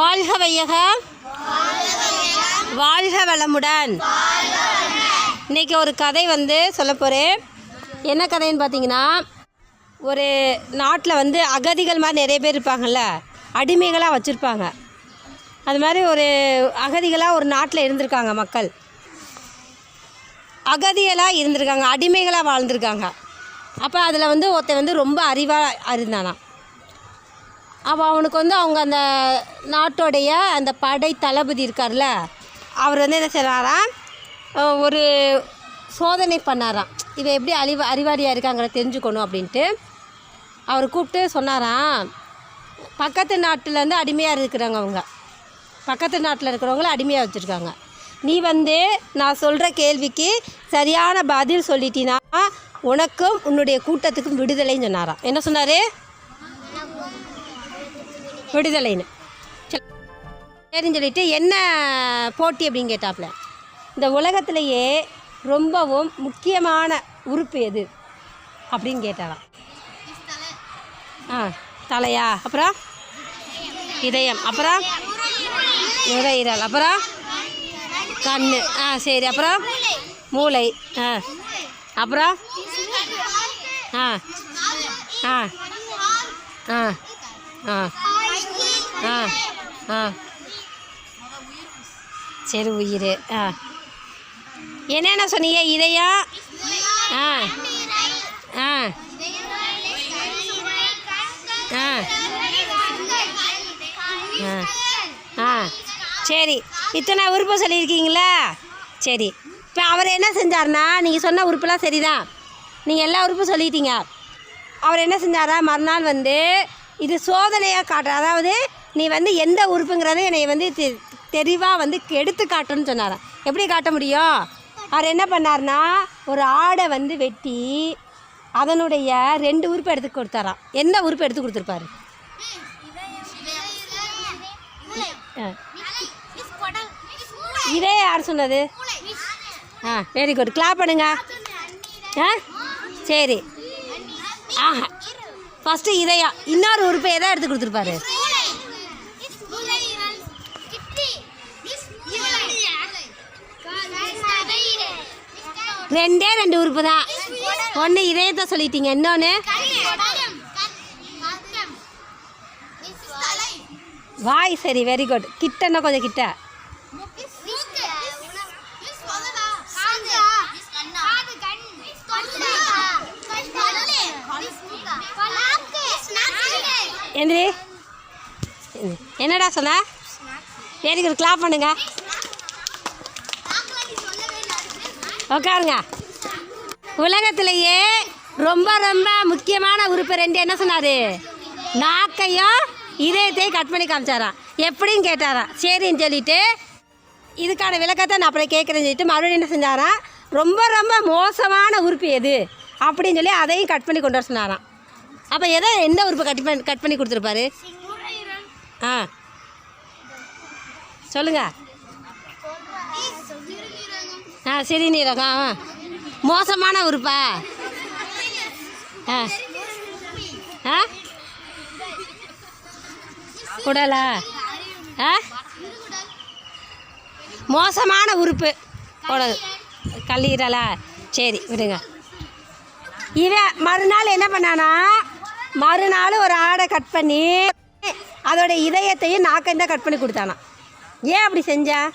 வாழ்க வையக வாழ்க வளமுடன். இன்னைக்கு ஒரு கதை வந்து சொல்ல போகிறேன் என்ன கதைன்னு பார்த்தீங்கன்னா ஒரு நாட்டில் வந்து அகதிகள் மாதிரி நிறைய பேர் இருப்பாங்கல்ல அடிமைகளாக வச்சுருப்பாங்க. அது மாதிரி ஒரு அகதிகளாக ஒரு நாட்டில் இருந்திருக்காங்க மக்கள். அகதிகளாக இருந்திருக்காங்க அடிமைகளாக வாழ்ந்திருக்காங்க. அப்போ அதில் வந்து ஒருத்தன் வந்து ரொம்ப அறிவாக இருந்தானான் அப்போ அவனுக்கு வந்து அவங்க அந்த நாட்டோடைய அந்த படை தளபதி இருக்கார்ல அவர் வந்து என்ன செய்கிறாராம் ஒரு சோதனை பண்ணாராம். இவன் எப்படி அறிவா அறிவாளியாக இருக்காங்கிற தெரிஞ்சுக்கணும் அப்படின்ட்டு. அவர் கூப்பிட்டு சொன்னாராம் பக்கத்து நாட்டிலேருந்து அடிமையாக இருக்கிறாங்க அவங்க. பக்கத்து நாட்டில் இருக்கிறவங்கள அடிமையாக வச்சுருக்காங்க. நீ வந்து நான் சொல்கிற கேள்விக்கு சரியான பதில் சொல்லிட்டீன்னா உனக்கும் உன்னுடைய கூட்டத்துக்கும் விடுதலைன்னு சொன்னாராம். என்ன சொன்னார்? விடுதலைன்னு. சரி. சரின்னு சொல்லிட்டு என்ன போட்டி அப்படின்னு கேட்டாப்புல இந்த உலகத்திலேயே ரொம்பவும் முக்கியமான உறுப்பு எது? அப்படின்னு கேட்டாராம் ஆ தலையா? அப்புறம்? இதயம். அப்புறம்? நுரையீரல். அப்புறம்? கண் ஆ சரி. அப்புறம்? மூளை. ஆ. அப்புறம்? ஆ. ஆ. ஆ. ஆ. ஆ ஆ. சரி உயிர். ஆ. என்னென்ன சொன்னீங்க? இதயம் ஆ. ஆ. ஆ. ஆ. ஆ. சரி. இத்தனை உறுப்பு சொல்லியிருக்கீங்களா? சரி. இப்போ அவர் என்ன செஞ்சார்னா நீங்கள் சொன்ன உறுப்புலாம் சரிதான். நீங்கள் எல்லா உறுப்பும் சொல்லிட்டீங்க. அவர் என்ன செஞ்சாரா? மறுநாள் வந்து இது சோதனையாக காட்டுற அதாவது நீ வந்து எந்த உறுப்புங்கிறத என்னை வந்து தெ- தெளிவாக வந்து எடுத்து காட்டணும்னு சொன்னாராம் எப்படி காட்ட முடியும்? அவர் என்ன பண்ணார்னா ஒரு ஆடை வந்து வெட்டி அதனுடைய ரெண்டு உறுப்பு எடுத்து கொடுத்தாராம். என்ன உறுப்பு எடுத்து கொடுத்துருப்பாரு? ஆ. இதே யார் சொன்னது? ஆ வெரி குட் கிளாப் பண்ணுங்க. ஆ சரி. ஆஹா. ஃபஸ்ட்டு இதயம் இன்னொரு உறுப்பை எதை எடுத்து கொடுத்துருப்பாரு. ரெண்டே ரெண்டு உறுப்பு தான். ஒன்று இதயத்தை சொல்லிட்டீங்க. இன்னொன்று வாய் சரி வெரி குட் கிட்டன்னா கொஞ்சம் கிட்ட. என்னடா? சொன்ன வெரி குட் கிளாப் பண்ணுங்க. உட்காருங்க உலகத்திலேயே ரொம்ப ரொம்ப முக்கியமான உறுப்பு ரெண்டு என்ன சொன்னார்? நாக்கையும் இதயத்தையும் கட் பண்ணி காமிச்சாராம். எப்படின்னு கேட்டாராம். சரின்னு சொல்லிட்டு இதுக்கான விளக்கத்தை நான் அப்படியே கேட்குறேன்னு சொல்லிட்டு மறுபடியும் என்ன செஞ்சாராம்? ரொம்ப ரொம்ப மோசமான உறுப்பு எது? அப்படின்னு சொல்லி அதையும் கட் பண்ணி கொண்டு வர சொன்னாராம். அப்போ எதை எந்த உறுப்பு கட் பண்ணி கட் பண்ணி கொடுத்துருப்பாரு? ஆ. சொல்லுங்கள் சிறுநீரகம் மோசமான உறுப்பா? ஆ. ஆ? குடலா? ஆ? மோசமான உறுப்பு. உடல் கல்லீரலா? சரி விடுங்க. இவன் மறுநாள் என்ன பண்ணானா மறுநாள் ஒரு ஆடை கட் பண்ணி அதோட இதயத்தையும் நாக்கையும் தான் கட் பண்ணி கொடுத்தானா. ஏன் அப்படி செஞ்சா?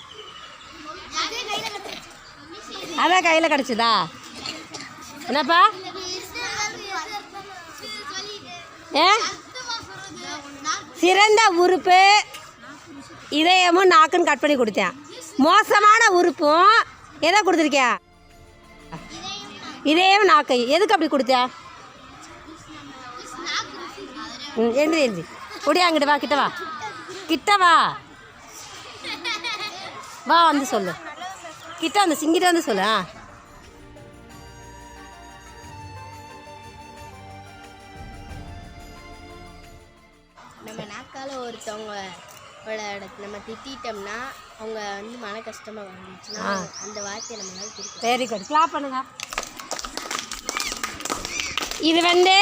அதான் கையில் கிடச்சிதா? என்னப்பா? ஏ? சிறந்த உறுப்பு. இதயமும் நாக்குன்னு கட் பண்ணி கொடுத்தேன். மோசமான உறுப்பும் எதை கொடுத்துருக்கியா? இதயம் நாக்கை. எதுக்கு அப்படி கொடுத்தியா ம் எழுதி எழுதி ஒடியா அங்கிட்டு வா கிட்ட வா. கிட்ட வா. வா வந்து சொல்லு. கிட்ட வந்து சிங்கிட்ட வந்து சொல்லு நம்ம நாக்கால ஒருத்தவங்க நம்ம திட்டிட்டோம்னா அவங்க வந்து மன கஷ்டமா வந்துச்சுன்னா. அந்த வார்த்தையை நம்மளால திருப்பி வெரி குட் கிளாப் பண்ணுங்க. இது வந்து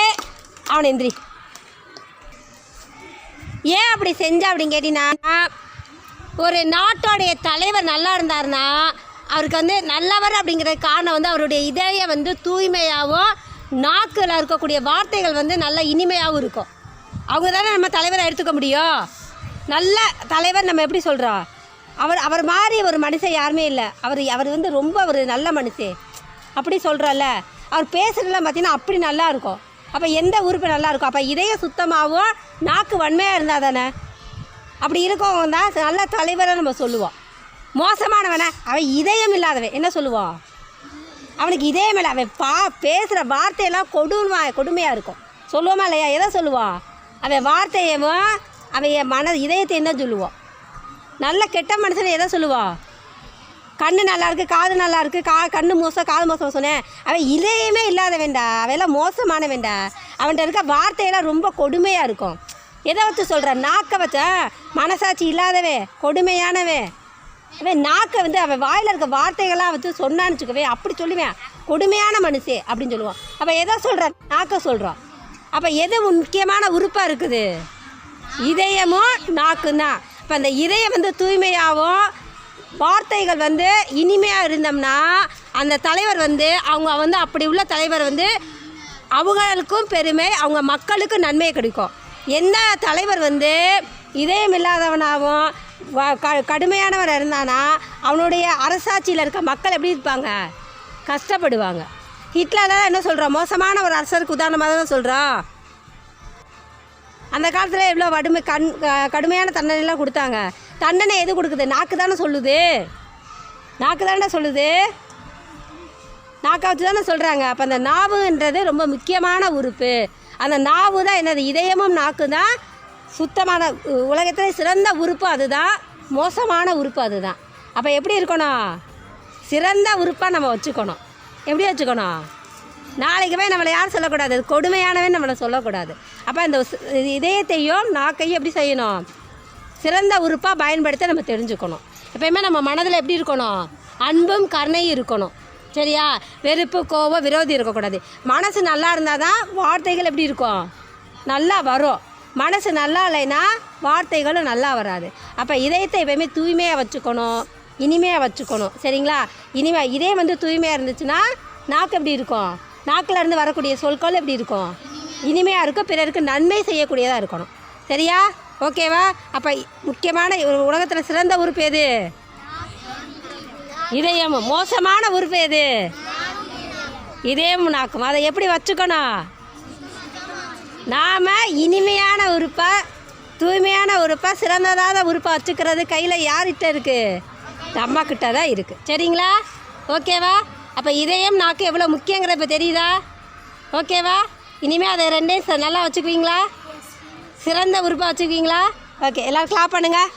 அவன் எந்திரி. ஏன் அப்படி செஞ்சா அப்படின்னு கேட்டீங்கன்னா ஒரு நாட்டோடைய தலைவர் நல்லா இருந்தாருன்னா அவருக்கு வந்து நல்லவர் அப்படிங்கிற காரணம் வந்து அவருடைய இதயம் வந்து தூய்மையாகவும் நாக்கில் இருக்கக்கூடிய வார்த்தைகள் வந்து நல்ல இனிமையாகவும் இருக்கும். அவங்க தானே நம்ம தலைவரை எடுத்துக்க முடியும்? நல்ல தலைவர் நம்ம எப்படி சொல்கிறோம் அவர் அவர் மாதிரி ஒரு மனுஷன் யாருமே இல்லை. அவர் அவர் வந்து ரொம்ப ஒரு நல்ல மனுஷன் அப்படி சொல்கிறோம்ல அவர் பேசுகிறதுலாம் பார்த்தீங்கன்னா அப்படி நல்லா இருக்கும். அப்போ எந்த உறுப்பு நல்லா இருக்கும்? அப்போ இதய சுத்தமாகவும் நாக்கு வன்மையாக இருந்தால் தானே? அப்படி இருக்கவங்க தான் நல்ல தலைவரை நம்ம சொல்லுவோம். மோசமானவன? அவன் இதயம் இல்லாதவன் என்ன சொல்லுவான்? அவனுக்கு இதயம் இல்லை அவன் பா பேசுகிற வார்த்தையெல்லாம் கொடுமா கொடுமையாக இருக்கும். சொல்லுவோமா இல்லையா? எதை சொல்லுவான்? அவன் வார்த்தையவோ அவன் என் மன இதயத்தையும் தான் சொல்லுவான்? நல்ல கெட்ட மனுஷனை எதை சொல்லுவான்? கண்ணு நல்லா இருக்குது காது நல்லா இருக்குது கா கண்ணு மோசம் காது மோசம் சொன்னேன் அவன் இதயமே இல்லாத வேண்டா அவெல்லாம் மோசமான வேண்டா அவன்கிட்ட இருக்க வார்த்தையெல்லாம் ரொம்ப கொடுமையாக இருக்கும். எதை வச்சு சொல்கிறான் நாக்கை வச்சா மனசாட்சி இல்லாதவே கொடுமையானவன். அவன் நாக்கை வந்து அவன் வாயில் இருக்க வார்த்தைகளாக வந்து சொன்னான்னு வச்சுக்கவே அப்படி சொல்லுவேன். கொடுமையான மனுஷே அப்படின்னு சொல்லுவான். அப்போ எதை சொல்கிறான் நாக்கை சொல்கிறான் அப்போ எது முக்கியமான உறுப்பாக இருக்குது? இதயமும் நாக்குன்னா தான். இப்போ அந்த இதயம் வந்து தூய்மையாகவும் வார்த்தைகள் வந்து இனிமையாக இருந்தோம்னா அந்த தலைவர் வந்து அவங்க வந்து அப்படி உள்ள தலைவர் வந்து அவங்களுக்கும் பெருமை அவங்க மக்களுக்கும் நன்மை கிடைக்கும். எந்த தலைவர் வந்து இதயம் இல்லாதவனாகவும் வ- க கடுமையானவர் இருந்தானா அவனுடைய அரசாட்சியில் இருக்க மக்கள் எப்படி இருப்பாங்க? கஷ்டப்படுவாங்க. ஹிட்லர் என்ன சொல்கிறோம் மோசமான ஒரு அரசருக்கு உதாரணமாக தான் சொல்கிறோம் அந்த காலத்தில் எவ்வளோ வடுமை கண் க- கடுமையான தண்டனைலாம் கொடுத்தாங்க. தண்டனை எது கொடுக்குது? நாக்கு தானே சொல்லுது. நாக்கு தானே சொல்லுது. நாக்கை வச்சு தானே சொல்கிறாங்க அப்போ அந்த நாவுன்றது ரொம்ப முக்கியமான உறுப்பு. அந்த நாவு தான் என்னது? இதயமும் நாக்கு தான் சுத்தமான உலகத்தில் சிறந்த உறுப்பு அதுதான். மோசமான உறுப்பு அதுதான். அப்போ எப்படி இருக்கணும்? சிறந்த உறுப்பாக நம்ம வச்சுக்கணும். எப்படி வச்சுக்கணும்? நாளைக்கு போய் நம்மளை யாரும் சொல்லக்கூடாது. அது கொடுமையானவன் நம்மளை சொல்லக்கூடாது. அப்போ அந்த இதயத்தையும் நாக்கையும் எப்படி செய்யணும்? சிறந்த உறுப்பாக பயன்படுத்த நம்ம தெரிஞ்சுக்கணும். எப்பயுமே நம்ம மனதில் எப்படி இருக்கணும்? அன்பும் கருணையும் இருக்கணும். சரியா? வெறுப்பு கோவம் விரோதி இருக்கக்கூடாது. மனசு நல்லா இருந்தால் தான் வார்த்தைகள் எப்படி இருக்கும்? நல்லா வரும். மனசு நல்லா இல்லைன்னா வார்த்தைகளும் நல்லா வராது. அப்போ இதயத்தை எப்பயுமே தூய்மையாக வச்சுக்கணும். இனிமையாக வச்சுக்கணும். சரிங்களா? இனிமே இதே வந்து தூய்மையாக இருந்துச்சுன்னா நாக்கு எப்படி இருக்கும்? நாக்கில் இருந்து வரக்கூடிய சொற்கள் எப்படி இருக்கும்? இனிமையாக இருக்கும். பிறருக்கு நன்மை செய்யக்கூடியதாக இருக்கணும். சரியா? ஓகேவா அப்போ முக்கியமான உலகத்தில் சிறந்த உறுப்பு எது? இதயம். மோசமான உறுப்பு எது? இதயம் நாக்கும் அதை எப்படி வச்சுக்கணும்? நாம் இனிமையான உறுப்பை தூய்மையான உறுப்பை சிறந்ததான உறுப்பை வச்சுக்கிறது கையில் யார்கிட்ட இருக்குது அம்மா கிட்ட தான் இருக்குது சரிங்களா? ஓகேவா? அப்போ இதயம் நாக்கு எவ்வளோ முக்கியங்கிற இப்போ தெரியுதா? ஓகேவா? இனிமேல் அதை ரெண்டையும் ச- நல்லா வச்சுக்குவீங்களா? சிறந்த உறுப்பாக வச்சுக்குவீங்களா? ஓகே எல்லோரும் கிளாப் பண்ணுங்கள்